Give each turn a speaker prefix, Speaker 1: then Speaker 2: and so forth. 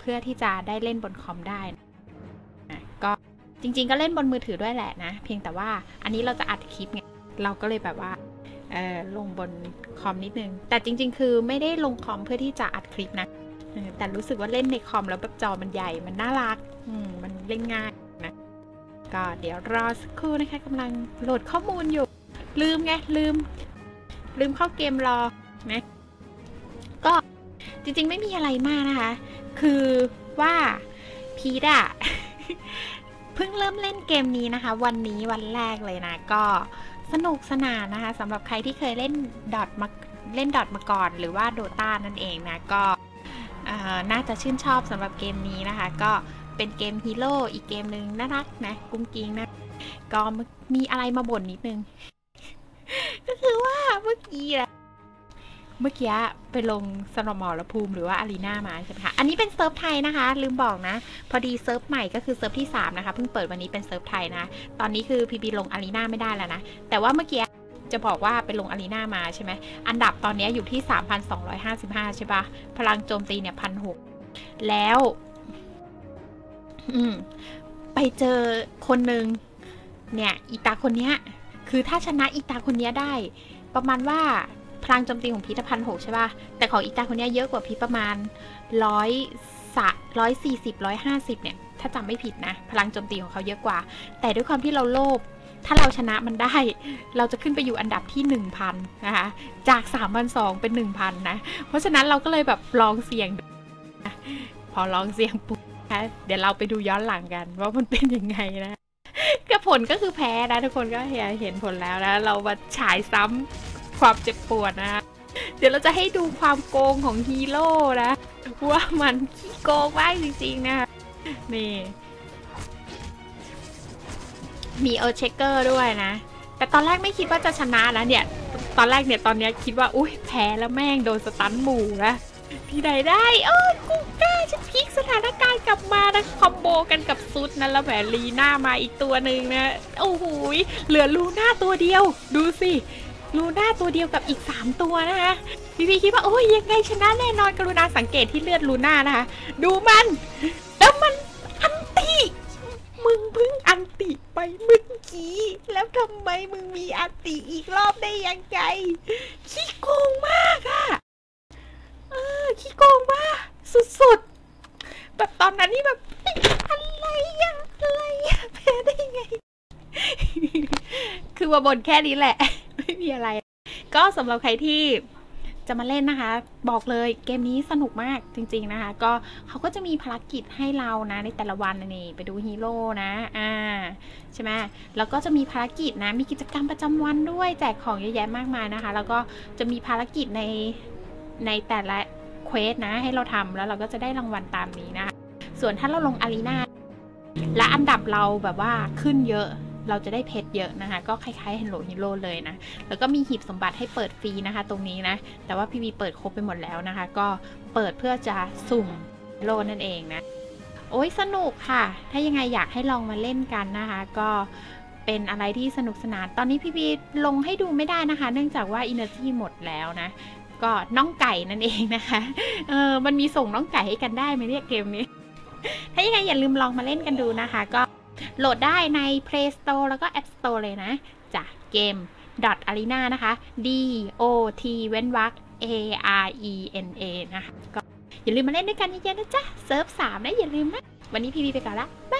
Speaker 1: เพื่อที่จะได้เล่นบนคอมได้นะก็จริง ๆ ก็เล่นบนมือถือด้วยแหละนะ เพียงแต่ว่าอันนี้เราจะอัดคลิปไงเราก็เลยแบบว่าลงบนคอมนิดนึง แต่จริง ๆ คือไม่ได้ลงคอมเพื่อที่จะอัดคลิปนะแต่รู้สึกว่าเล่นในคอมแล้วแบบจอมันใหญ่มันน่ารักมมันเล่นง่ายนะก็เดี๋ยวรอสักครู่นะคะกำลังโหลดข้อมูลอยู่ ลืมไงลืม ลืมเข้าเกมรอนะก็จริงๆไม่มีอะไรมากนะคะ คือว่าพีดอะเพิ่งเริ่มเล่นเกมนี้นะคะ วันนี้วันแรกเลยนะ ก็สนุกสนานนะคะสำหรับใครที่เคยเล่นดอทมาเล่นดอทมาก่อน หรือว่าโดตานั่นเองนะก็น่าจะชื่นชอบสำหรับเกมนี้นะคะ ก็เป็นเกมฮีโร่อีกเกมหนึ่งน่ารักนะกุ้งกิ้งนะก็มีอะไรมาบ่นนิดนึง ก็คือว่าเมื่อกี้อะ เมื่อกี้ไปลงสนมอรภูมิหรือว่าอารีนามาใช่ไหมคะ อันนี้เป็นเซิร์ฟไทยนะคะ ลืมบอกนะ พอดีเซิร์ฟใหม่ก็คือเซิร์ฟที่ 3 นะคะ เพิ่งเปิดวันนี้เป็นเซิร์ฟไทยนะ ตอนนี้คือพีพีลงอารีนาไม่ได้แล้วนะ แต่ว่าเมื่อกี้จะบอกว่าไปลงอารีนามาใช่ไหม อันดับตอนนี้อยู่ที่ 3,255 ใช่ปะพลังโจมตีเนี่ยพันหแล้ว อืม ไปเจอคนหนึ่งเนี่ย อีตาคนเนี้ย คือถ้าชนะอีตาคนเนี้ยได้ ประมาณว่า พลังโจมตีของพีทพันหกใช่ป่ะ แต่ของอีตาคนนี้เยอะกว่าพีประมาณร้อยสะร้อยสี่สิบร้อยห้าสิบเนี่ย ถ้าจำไม่ผิดนะ พลังโจมตีของเขาเยอะกว่า แต่ด้วยความที่เราโลภถ้าเราชนะมันได้ เราจะขึ้นไปอยู่อันดับที่ 1,000 นะคะ จาก3,200เป็น 1,000 นะ เพราะฉะนั้นเราก็เลยแบบลองเสี่ยง พอลองเสี่ยงปุ๊บนะเดี๋ยวเราไปดูย้อนหลังกัน ว่ามันเป็นยังไงนะก็ผลก็คือแพ้นะทุกคนก็เห็นผลแล้วนะ เรามาฉายซ้ำ ความเจ็บปวดนะ เดี๋ยวเราจะให้ดูความโกงของฮีโร่นะว่ามันขี้โกงมากจริงๆนะคะนี่มีเออเชคเกอร์ด้วยนะ แต่ตอนแรกไม่คิดว่าจะชนะนะเนี่ย ตอนแรกเนี่ยตอนเนี้ยคิดว่า อุ้ยแพ้แล้วแม่งโดนสตันหมู่นะที่ใดได้ เออกูกล้าฉันพลิกสถานการณ์กลับมานะคอมโบกันกับซุดนั้นแล้วแหมลีน่ามาอีกตัวหนึ่งนะ โอ้โหเหลือลูน่าตัวเดียว ดูสิ ลูน่าตัวเดียวกับอีก 3 ตัวนะคะพี่พี่คิดว่าโอ้ยยังไงชนะแน่นอนกรุณาสังเกตที่เลือดลูน่านะคะ ดูมันแล้วมันอันติมึงเพิ่งอันติไปเมื่อกี้แล้วทำไมมึงมีอันติอีกรอบได้ยังไงขี้โกงมากอะเออขี้โกงมากสุดๆแบบตอนนั้นนี่แบบอะไรอะอะไรอะแพ้ได้ไง คือมาบนแค่นี้แหละ ไม่มีอะไร ก็สำหรับใครที่จะมาเล่นนะคะ บอกเลยเกมนี้สนุกมากจริง ๆนะคะ ก็เขาก็จะมีภารกิจให้เรานะในแต่ละวันนี่ไปดูฮีโร่นะอ่าใช่ไหมแล้วก็จะมีภารกิจนะมีกิจกรรมประจำวันด้วยแจกของเยอะแยะมากมายนะคะ แล้วก็จะมีภารกิจในในแต่ละเควสนะให้เราทำแล้วเราก็จะได้รางวัลตามนี้นะคะส่วนถ้าเราลงอารีนาและอันดับเราแบบว่าขึ้นเยอะ เราจะได้เพชรเยอะนะคะ ก็คล้ายๆ Hello Hero เลยนะ แล้วก็มีหีบสมบัติให้เปิดฟรีนะคะ ตรงนี้นะ แต่ว่าพี่วีเปิดครบไปหมดแล้วนะคะ ก็เปิดเพื่อจะสุ่มโลนั่นเองนะ โอ้ยสนุกค่ะ ถ้ายังไงอยากให้ลองมาเล่นกันนะคะ ก็เป็นอะไรที่สนุกสนาน ตอนนี้พี่วีลงให้ดูไม่ได้นะคะ เนื่องจากว่า Energy หมดแล้วนะ ก็น้องไก่นั่นเองนะคะ เออ มันมีส่งน้องไก่ให้กันได้ไหมเนี่ยเกมนี้ ถ้ายังไงอย่าลืมลองมาเล่นกันดูนะคะ ก็ โหลดได้ใน Play Store แล้วก็ App Store เลยนะจากเกม dot arena นะคะ d o t เว้นวรรค a r e n a นะคะก็อย่าลืมมาเล่นด้วยกันเยอะๆนะจ๊ะเซิร์ฟ3นะอย่าลืมนะ วันนี้พีพีไปก่อนละบาย